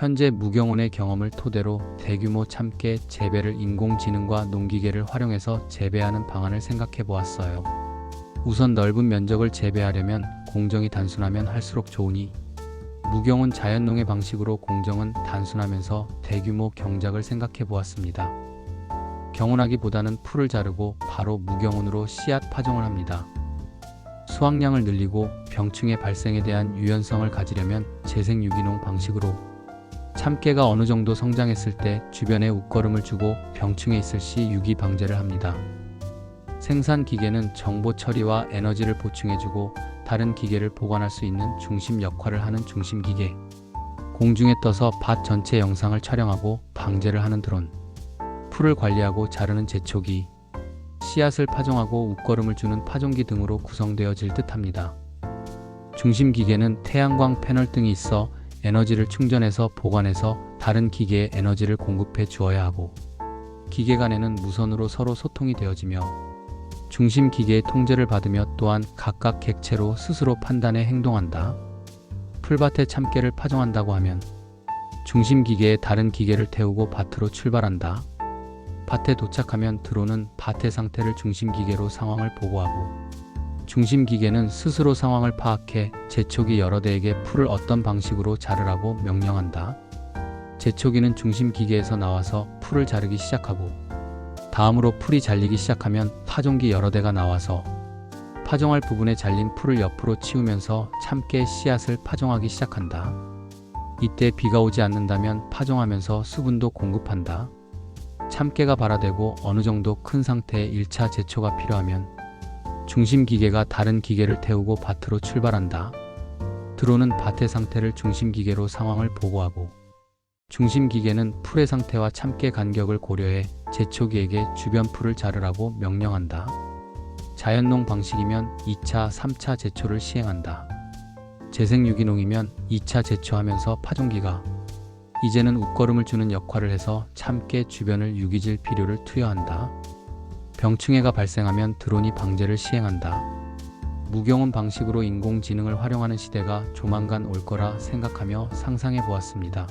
현재 무경온의 경험을 토대로 대규모 참깨 재배를 인공지능과 농기계를 활용해서 재배하는 방안을 생각해 보았어요. 우선 넓은 면적을 재배하려면 공정이 단순하면 할수록 좋으니 무경은 자연농의 방식으로 공정은 단순하면서 대규모 경작을 생각해 보았습니다. 경운하기보다는 풀을 자르고 바로 무경운으로 씨앗 파종을 합니다. 수확량을 늘리고 병충해 발생에 대한 유연성을 가지려면 재생 유기농 방식으로 참깨가 어느 정도 성장했을 때 주변에 웃거름을 주고 병충해 있을 시 유기 방제를 합니다. 생산 기계는 정보 처리와 에너지를 보충해주고 다른 기계를 보관할 수 있는 중심 역할을 하는 중심 기계. 공중에 떠서 밭 전체 영상을 촬영하고 방제를 하는 드론. 풀을 관리하고 자르는 제초기. 씨앗을 파종하고 웃거름을 주는 파종기 등으로 구성되어질 듯 합니다. 중심 기계는 태양광 패널 등이 있어 에너지를 충전해서 보관해서 다른 기계에 에너지를 공급해 주어야 하고 기계 간에는 무선으로 서로 소통이 되어지며 중심 기계의 통제를 받으며 또한 각각 객체로 스스로 판단해 행동한다. 풀밭에 참깨를 파종한다고 하면 중심 기계에 다른 기계를 태우고 밭으로 출발한다. 밭에 도착하면 드론은 밭의 상태를 중심 기계로 상황을 보고하고 중심 기계는 스스로 상황을 파악해 제초기 여러 대에게 풀을 어떤 방식으로 자르라고 명령한다. 제초기는 중심 기계에서 나와서 풀을 자르기 시작하고 다음으로 풀이 잘리기 시작하면 파종기 여러 대가 나와서 파종할 부분에 잘린 풀을 옆으로 치우면서 참깨 씨앗을 파종하기 시작한다. 이때 비가 오지 않는다면 파종하면서 수분도 공급한다. 참깨가 발화되고 어느 정도 큰 상태의 1차 제초가 필요하면 중심 기계가 다른 기계를 태우고 밭으로 출발한다. 드론은 밭의 상태를 중심 기계로 상황을 보고하고 중심 기계는 풀의 상태와 참깨 간격을 고려해 제초기에게 주변 풀을 자르라고 명령한다. 자연농 방식이면 2차, 3차 제초를 시행한다. 재생 유기농이면 2차 제초하면서 파종기가 이제는 웃거름을 주는 역할을 해서 참깨 주변을 유기질 비료를 투여한다. 병충해가 발생하면 드론이 방제를 시행한다. 무경운 방식으로 인공지능을 활용하는 시대가 조만간 올 거라 생각하며 상상해 보았습니다.